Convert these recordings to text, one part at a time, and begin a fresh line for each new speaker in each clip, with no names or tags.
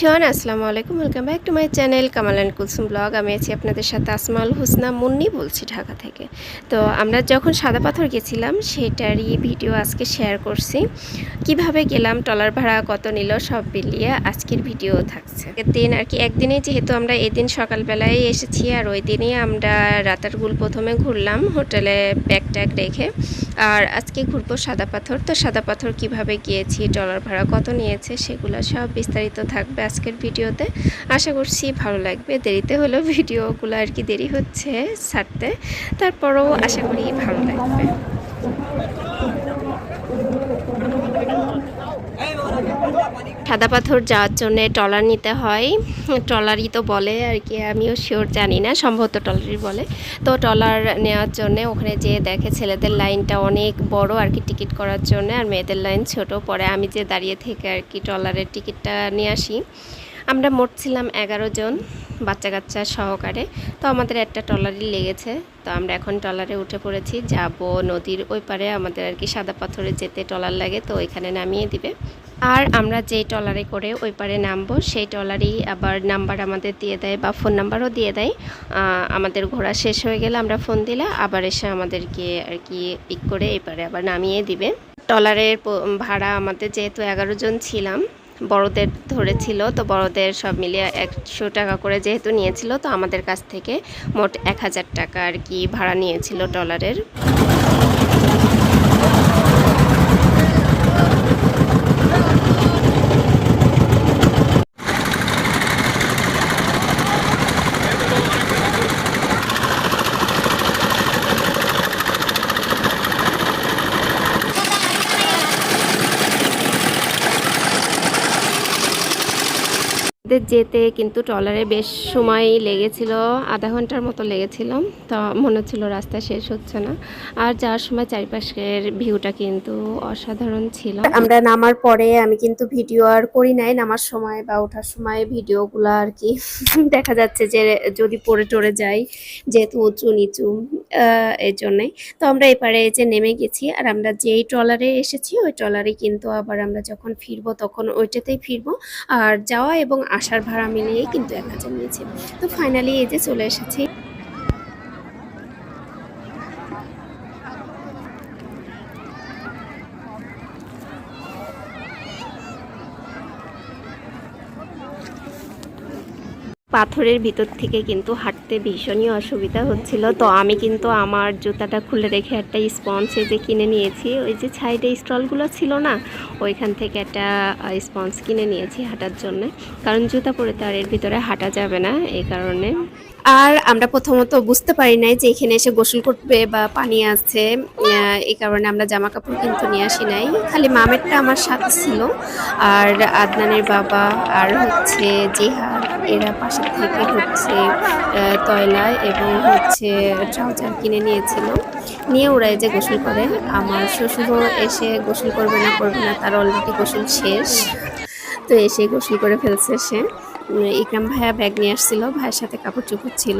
শোয়ান আসসালামু আলাইকুম welcome back to my channel Kamal and Kulsum blog আমি আছি আপনাদের সাথে আসমাল হুসনা মুন্নি বলছি ঢাকা থেকে। তো আমরা যখন সাদা পাথর গেছিলাম, সেটারই ভিডিও আজকে শেয়ার করছি। কীভাবে গেলাম টলার ভাড়া কত নিল, সব মিলিয়ে আজকের ভিডিও থাকছে। দিন আর কি, একদিনে যেহেতু আমরা এদিন সকালবেলায় এসেছি, আর ওই দিনই আমরা রাতারগুল প্রথমে ঘুরলাম হোটেলে ব্যাগ ট্যাগ রেখে। আর আজকে ঘুরবো সাদা পাথর। তো সাদা পাথর কীভাবে গিয়েছি টলার ভাড়া কত নিয়েছে, সেগুলো সব বিস্তারিত থাকবে আজকের ভিডিওতে। আশা করছি ভালো লাগবে। দেরিতে হলেও ভিডিওগুলো আর কি দেরি হচ্ছে ছাড়তে। তারপরেও আশা করি ভালো লাগবে। সাদা পাথর যাওয়ার জন্য ট্রলার নিতে হয়। ট্রলারই তো বলে আর কি, আমিও শিওর জানি না, সম্ভবত ট্রলারই বলে। তো ট্রলার নেওয়ার জন্য ওখানে যেয়ে দেখে ছেলেদের লাইনটা অনেক বড় আর কি টিকিট করার জন্য, আর মেয়েদের লাইন ছোট। পরে আমি যে দাঁড়িয়ে থেকে আর কি ট্রলারের টিকিটটা নিয়ে আসি। আমরা মোট ছিলাম এগারো জন বাচ্চা কাচ্চা সহকারে। তো আমাদের একটা ট্রলারই লেগেছে। তো আমরা এখন ট্রলারে উঠে পড়েছি। যাব নদীর ওই পারে আমাদের আর কি সাদা পাথরে যেতে ট্রলার লাগে, তো ওইখানে নামিয়ে দিবে। আর আমরা যেই ট্রলারে করে ওই পারে নামবো, সেই ট্রলারই আবার নাম্বার আমাদের দিয়ে দেয় বা ফোন নাম্বারও দিয়ে দেয়। আমাদের ঘোরা শেষ হয়ে গেলে আমরা ফোন দিলে আবার এসে আমাদেরকে আর কি পিক করে এই পারে আবার নামিয়ে দিবে। ট্রলারের ভাড়া আমাদের যেহেতু এগারো জন ছিলাম, বড়দের ধরেছিল, তো বড়দের সব মিলিয়ে একশো টাকা করে যেহেতু নিয়েছিল, তো আমাদের কাছ থেকে মোট এক হাজার টাকা আর কি ভাড়া নিয়েছিল ডলারের যেতে কিন্তু ট্রলারে বেশ সময় লেগেছিল, আধা ঘণ্টার মতো লেগেছিল। তো মনে হচ্ছিল রাস্তা শেষ হচ্ছে না। আর যাওয়ার সময় চারিপাশের ভিউটা কিন্তু অসাধারণ ছিল। আমরা নামার পরে আমি কিন্তু ভিডিও আর করি নাই। নামার সময় বা ওঠার সময় ভিডিওগুলো আর কি দেখা যাচ্ছে যে যদি পড়ে টরে যাই, যেহেতু উঁচু নিচু। এই জন্যই। তো আমরা এপারে যে নেমে গেছি আর আমরা যেই ট্রলারে এসেছি, ওই ট্রলারে কিন্তু আবার আমরা যখন ফিরবো তখন ওইটাতেই ফিরবো। আর যাওয়া এবং আসার ভাড়া মিলিয়েই কিন্তু এক হাজার নিয়েছি। তো ফাইনালি এই যে চলে এসেছি। পাথরের ভিতর থেকে কিন্তু হাঁটতে ভীষণই অসুবিধা হচ্ছিল। তো আমি কিন্তু আমার জুতাটা খুলে রেখে একটা স্পঞ্জ যে কিনে নিয়েছি। ওই যে সাইডে স্টলগুলো ছিল না, ওইখান থেকে একটা স্পঞ্জ কিনে নিয়েছি হাঁটার জন্য। কারণ জুতা পরে তো আর এর ভিতরে হাঁটা যাবে না এই কারণে। আর আমরা প্রথমত বুঝতে পারি নাই যে এখানে এসে গোসল করবে বা পানি আছে এই কারণে আমরা জামা কাপড় কিন্তু নিয়ে আসি নাই। খালি মামেরটা আমার সাথে ছিল, আর আদনানের বাবা, আর হচ্ছে জিহাদ এরা পাশে থেকে হচ্ছে তয়লা এবং হচ্ছে ট্রাউজার কিনে নিয়েছিল। নিয়ে ওরা এই যে গোসল করে। আমার শ্বশুরও এসে গোসল করবে না করবে না, তার অলরেডি গোসল শেষ। তো এসে গোসল করে ফেলছে সে। ইকরাম ভাইয়া ব্যাগ নিয়ে আসছিল, ভাইয়ের সাথে কাপড় চোপড় ছিল।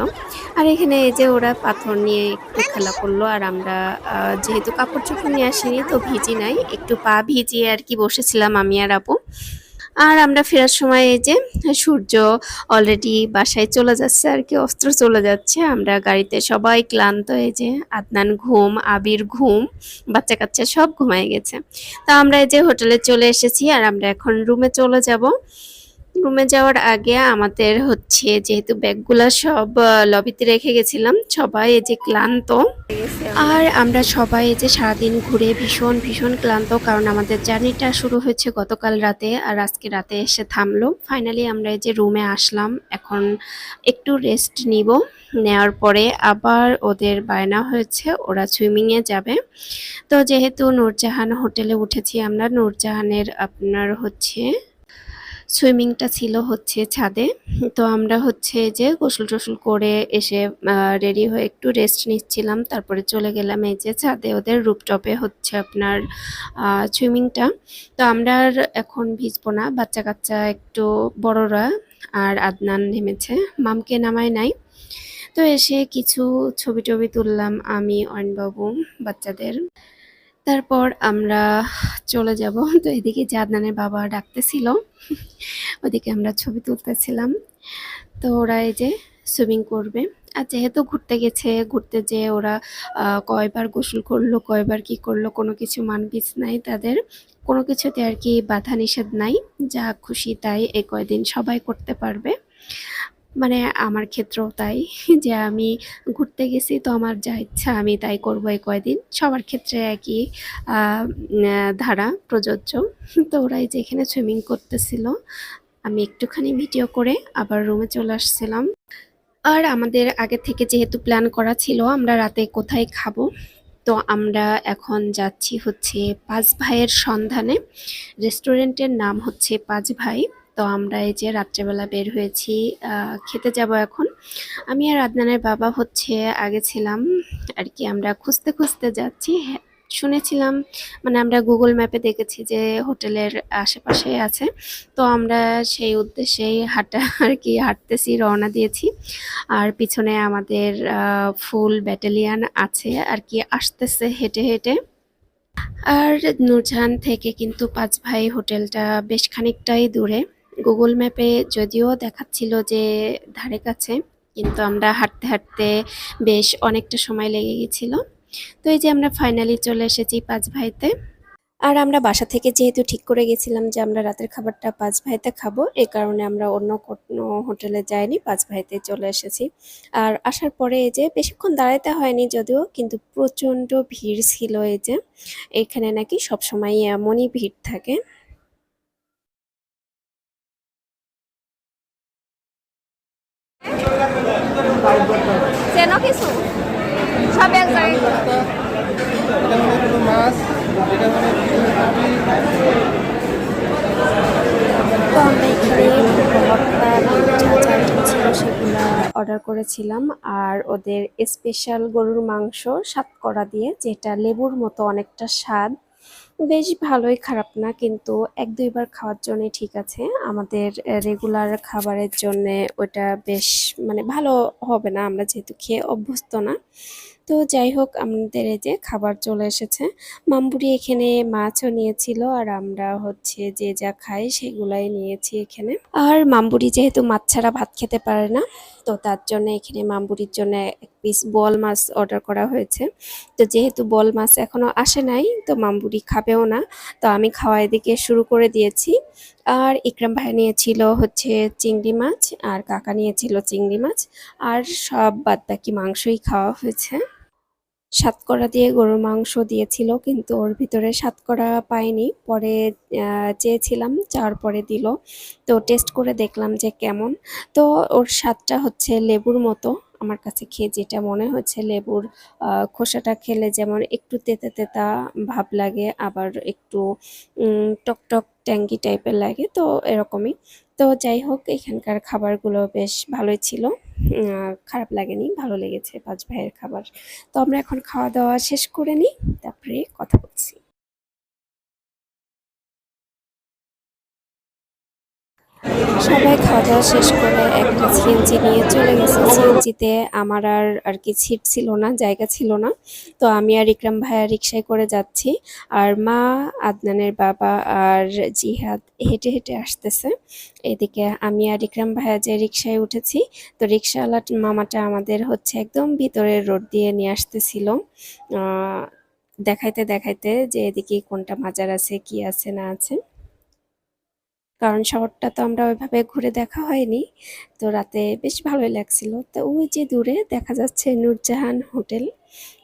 আর এখানে এই যে ওরা পাথর নিয়ে একটু খেলা করল, আর আমরা যেহেতু কাপড় চোপড় নিয়ে আসিনি, তো ভিজি নাই। একটু পা ভিজিয়ে আর কি বসেছিলাম আমি আর আপু আর আমরা ফেরার সময় এই যে সূর্য অলরেডি বাসায় চলে যাচ্ছে আর কি, অস্ত্র চলে যাচ্ছে। আমরা গাড়িতে সবাই ক্লান্ত, এই যে আদনান ঘুম, আবির ঘুম বাচ্চা কাচ্চা সব ঘুমায় গেছে। তা আমরা এই যে হোটেলে চলে এসেছি আর আমরা এখন রুমে চলে যাব। রুমে যাওয়ার আগে আমাদের হচ্ছে যেহেতু ব্যাগগুলা সব লবিতে রেখে গেছিলাম, সবাই এই যে ক্লান্ত। আর আমরা সবাই এই যে সারাদিন ঘুরে ভীষণ ভীষণ ক্লান্ত, কারণ আমাদের জার্নিটা শুরু হয়েছে গতকাল রাতে আর আজকে রাতে এসে থামলো। ফাইনালি আমরা এই যে রুমে আসলাম, এখন একটু রেস্ট নিব। নেওয়ার পরে আবার ওদের বায়না হয়েছে, ওরা সুইমিংয়ে যাবে। তো যেহেতু নূরজাহান হোটেলে উঠেছি আমরা, নূরজাহানের আপনার হচ্ছে সুইমিংটা ছিল হচ্ছে ছাদে। তো আমরা হচ্ছে যে গোসল টোসল করে এসে রেডি হয়ে একটু রেস্ট নিচ্ছিলাম। তারপরে চলে গেলাম এই যে ছাদে। ওদের রুপটপে হচ্ছে আপনার সুইমিংটা। তো আমরা এখন ভিজবো না। বাচ্চা কাচ্চা একটু বড়রা আর আদনান নেমেছে। মামকে নামায় নাই। তো এসে কিছু ছবি টবি তুললাম আমি অয়নবাবু বাচ্চাদের। তারপর আমরা চলে যাব। তো এদিকে জাদনানের বাবা ডাকতেছিল। ওদিকে আমরা ছবি তুলতেছিলাম। তো ওরা এই যে সুইমিং করবে। আর যেহেতু ঘুরতে গেছে, ঘুরতে যেয়ে ওরা কয়বার গোসল করল, কয়বার কি করল, কোনো কিছু মানবিজ নাই তাদের। কোনো কিছুতে আর কি বাধা নিষেধ নাই। যা খুশি তাই এই কয়দিন সবাই করতে পারবে। মানে আমার ক্ষেত্রেও তাই, যে আমি ঘুরতে গেছি তো আমার যা ইচ্ছা আমি তাই করব এই কয়দিন। সবার ক্ষেত্রে একই ধারা, প্রযোজ্য। তো ওরাই যেখানে সুইমিং করতেছিল, আমি একটুখানি ভিডিও করে আবার রুমে চলে আসছিলাম। আর আমাদের আগে থেকে যেহেতু প্ল্যান করা ছিল, আমরা রাতে কোথায় খাব? তো আমরা এখন যাচ্ছি হচ্ছে পাঁচ ভাইয়ের সন্ধানে। রেস্টুরেন্টের নাম হচ্ছে পাঁচ ভাই। তো আমরা এই যে রাত্রেবেলা বের হয়েছি খেতে যাব এখন। আমি আর আদনানের বাবা হচ্ছে আগে ছিলাম, আর কি আমরা খুঁজতে খুঁজতে যাচ্ছি। শুনেছিলাম মানে আমরা গুগল ম্যাপে দেখেছি যে হোটেলের আশেপাশে আছে। তো আমরা সেই উদ্দেশ্যেই হাঁটা, আর কি হাঁটতেছি, রওনা দিয়েছি। আর পিছনে আমাদের ফুল ব্যাটালিয়ান আছে, আর কি আসতেছে হেঁটে হেঁটে। আর নূরজাহান থেকে কিন্তু পাঁচ ভাই হোটেলটা বেশ খানিকটাই দূরে। গুগল ম্যাপে যদিও দেখাচ্ছিল যে ধারে কাছে, কিন্তু আমরা হাঁটতে হাঁটতে বেশ অনেকটা সময় লেগে গেছিল তো এই যে আমরা ফাইনালি চলে এসেছি পাঁচ ভাইতে। আর আমরা বাসা থেকে যেহেতু ঠিক করে গেছিলাম যে আমরা রাতের খাবারটা পাঁচ ভাইতে খাব, এ কারণে আমরা অন্য কোনো হোটেলে যাইনি, পাঁচ ভাইতে চলে এসেছি। আর আসার পরে এই যে বেশিক্ষণ দাঁড়াইতে হয়নি যদিও, কিন্তু প্রচণ্ড ভিড় ছিল এই যে। এখানে নাকি সবসময় এমনই ভিড় থাকে।
চেন করা।
অর্ডার করেছিলাম, আর ওদের স্পেশাল গরুর মাংস সাতকরা দিয়ে, যেটা লেবুর মতো অনেকটা স্বাদ বেশ ভালোই খারাপ না, কিন্তু এক দুইবার খাওয়ার জন্য ঠিক আছে। আমাদের রেগুলার খাবারের জন্য ওটা বেশ মানে ভালো হবে না, আমরা যেহেতু খেয়ে অভ্যস্ত না। তো যাই হোক, আমাদের এই যে খাবার চলে এসেছে। মামবুড়ি এখানে মাছও নিয়েছিল আর আমরা হচ্ছে যে যা খাই সেগুলাই নিয়েছি এখানে। আর মামবুড়ি যেহেতু মাছ ছাড়া ভাত খেতে পারে না, তো তার জন্য এখানে মামবুড়ির জন্য এক পিস বল মাছ অর্ডার করা হয়েছে। তো যেহেতু বল মাছ এখনও আসে নাই, তো মামবুড়ি খাবেও না। তো আমি খাওয়া এদিকে শুরু করে দিয়েছি। আর ইকরাম ভাই নিয়েছিল হচ্ছে চিংড়ি মাছ, আর কাকা নিয়েছিল চিংড়ি মাছ, আর সব বাদ বাকি মাংসই খাওয়া হয়েছে। সাতকরা দিয়ে গরুর মাংস দিয়েছিল, কিন্তু ওর ভিতরে সাতকরা পাইনি। পরে চেয়েছিলাম চাওয়ার পরে দিল। তো টেস্ট করে দেখলাম যে কেমন। তো ওর স্বাদটা হচ্ছে লেবুর মতো। আমার কাছে খেয়ে যেটা মনে হচ্ছে লেবুর খোসাটা খেলে যেমন একটু তেতা তেতা ভাব লাগে আবার একটু উম, টক টক ট্যাঙ্গি টাইপের লাগে তো এরকমই। তো যাই হোক এখানকার খাবারগুলো বেশ ভালোই ছিল। খারাপ লাগেনি ভালো লেগেছে পাঁচ ভাইয়ের খাবার। তো আমরা এখন খাওয়া দাওয়া শেষ করে নিই তারপরে কথা বলছি। সবাই খাওয়া দাওয়া শেষ করে একটা সিএনজি নিয়ে চলে গেছে। সিএনজিতে আমার আর আর কি সিট ছিল না, জায়গা ছিল না। তো আমি আর ইকরাম ভাইয়া রিক্সায় করে যাচ্ছি। আর মা, আদনানের বাবা আর জিহাদ হেঁটে হেঁটে আসতেছে। এদিকে আমি আর ইকরাম ভাইয়া যে রিক্সায় উঠেছি, তো রিক্সাওয়ালা মামাটা আমাদের হচ্ছে একদম ভিতরের রোড দিয়ে নিয়ে আসতেছিল। দেখাইতে দেখাইতে যে এদিকে কোনটা মাজার আছে, কি আছে, না আছে। কারণ শহরটা তো আমরা ওইভাবে ঘুরে দেখা হয়নি। তো রাতে বেশ ভালোই লাগছিল। তো ওই যে দূরে দেখা যাচ্ছে নূরজাহান হোটেল।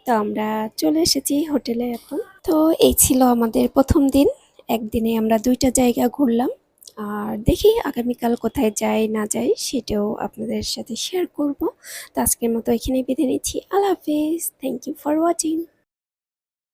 তো আমরা চলে এসেছি হোটেলে এখন। তো এই ছিল আমাদের প্রথম দিন। একদিনে আমরা দুইটা জায়গা ঘুরলাম। আর দেখি আগামীকাল কোথায় যাই, না যাই, সেটাও আপনাদের সাথে শেয়ার করব। তো আজকের মতো এখানে বিদায় নিচ্ছি। আল্লাহ হাফিজ। Thank you for watching